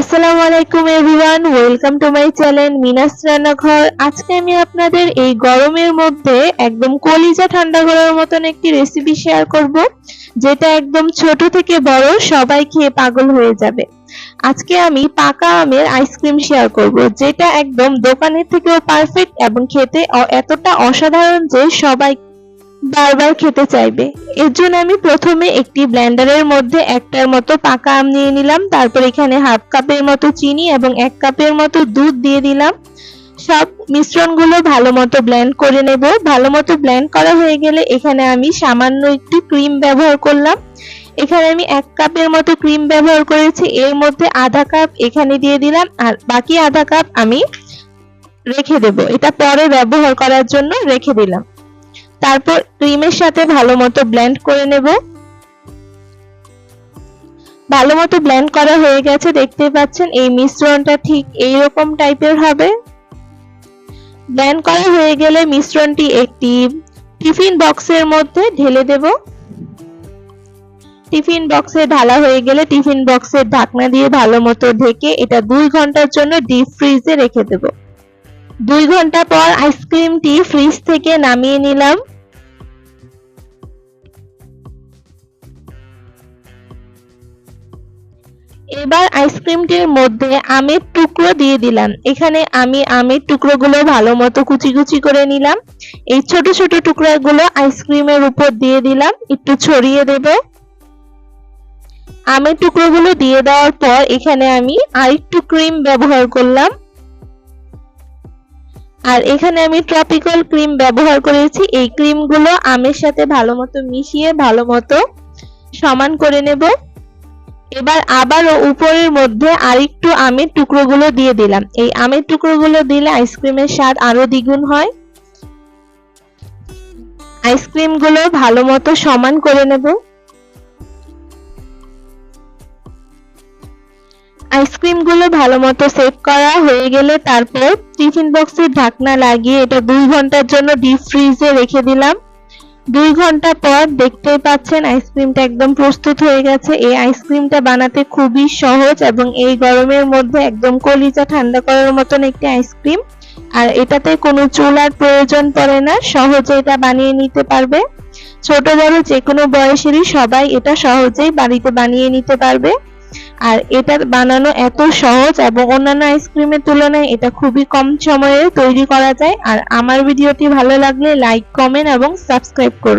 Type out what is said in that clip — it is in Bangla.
আসসালামু আলাইকুম everyone welcome to my channel Minas রান্নাঘর আজকে আমি আপনাদের এই গরমের মধ্যে একদম কলিজা ঠান্ডা করার মতন একটি রেসিপি শেয়ার করব, যেটা একদম ছোট থেকে বড় সবাই খেয়ে পাগল হয়ে যাবে। আজকে আমি পাকা আমের আইসক্রিম শেয়ার করব, যেটা একদম দোকানের থেকেও পারফেক্ট এবং খেতে এতটা অসাধারণ যে সবাই বারবার খেতে চাইবে। এর জন্য আমি প্রথমে একটি ব্লেন্ডারের মধ্যে একটার মতো পাকা আম নিয়ে নিলাম, তারপর এখানে হাফ কাপের মতো চিনি এবং এক কাপের মতো দুধ দিয়ে দিলাম। সব মিশ্রণগুলো ভালো মতো ব্লেন্ড করে নেব। ভালো মতো ব্লেন্ড করা হয়ে গেলে এখানে আমি সামান্য একটু ক্রিম ব্যবহার করলাম। এখানে আমি এক কাপের মতো ক্রিম ব্যবহার করেছি। এর মধ্যে আধা কাপ এখানে দিয়ে দিলাম আর বাকি আধা কাপ আমি রেখে দেব। এটা পরে ব্যবহার করার জন্য রেখে দিলাম। তারপর ক্রিমের সাথে ভালো মতো ব্লেন্ড করে নেব। ভালো মতো ব্লেন্ড করা হয়ে গেছে, দেখতে পাচ্ছেন, এই মিশ্রণটা ঠিক এই রকম টাইপের হবে। ব্লেন্ড করা হয়ে গেলে মিশ্রণটি একটি টিফিন বক্সের মধ্যে ঢেলে দেব। টিফিন বক্সে ঢালা হয়ে গেলে টিফিন বক্সের ঢাকনা দিয়ে ভালো মতো ঢেকে এটা দুই ঘণ্টার জন্য ডিপ ফ্রিজে রেখে দেব। দুই ঘণ্টা পর আইসক্রিমটি ফ্রিজ থেকে নামিয়ে নিলাম। এবার আইসক্রিমটির মধ্যে আমের টুকরো দিয়ে দিলাম। এখানে আমি আমের টুকরোগুলো ভালো মতো কুচি কুচি করে নিলাম। এই ছোট ছোট টুকরাগুলো আইসক্রিমের উপর দিয়ে দিলাম। একটু ছড়িয়ে দেব। আমের টুকরোগুলো দিয়ে দেওয়ার পর এখানে আমি আরেকটু ক্রিম ব্যবহার করলাম। আর এখানে আমি ট্রপিক্যাল ক্রিম ব্যবহার করেছি। এই ক্রিমগুলো আমের সাথে ভালো মতো মিশিয়ে ভালো মতো সমান করে নেব। এবার আবারও উপরের মধ্যে আরেকটু আমের টুকরোগুলো দিয়ে দিলাম। এই আমের টুকরোগুলো দিলে আইসক্রিমের স্বাদ আরও দ্বিগুণ হয়। আইসক্রিমগুলো ভালো মতো সমান করে নেব। আইসক্রিমগুলো ভালো মতো সেট করা হয়ে গেলে তারপর টিফিন বক্সের ঢাকনা লাগিয়ে এটা দুই ঘণ্টার জন্য ডিপ ফ্রিজে রেখে দিলাম। দুই ঘণ্টা পর দেখতেই পাচ্ছেন আইসক্রিমটা একদম প্রস্তুত হয়ে গেছে। এই আইসক্রিমটা বানাতে খুবই সহজ এবং এই গরমের মধ্যে একদম কলিজা ঠান্ডা করার মতন একটি আইসক্রিম। আর এটাতে কোনো চুলার প্রয়োজন পড়ে না, সহজে এটা বানিয়ে নিতে পারবে। ছোট বড় যে কোনো বয়সেরই সবাই এটা সহজেই বাড়িতে বানিয়ে নিতে পারবে। আর এটা বানানো এত সহজ এবং অন্যান্য আইসক্রিমের তুলনায় এটা খুবই কম সময়ে তৈরি করা যায়। আর আমার ভিডিওটি ভালো লাগলে লাইক কমেন্ট এবং সাবস্ক্রাইব করুন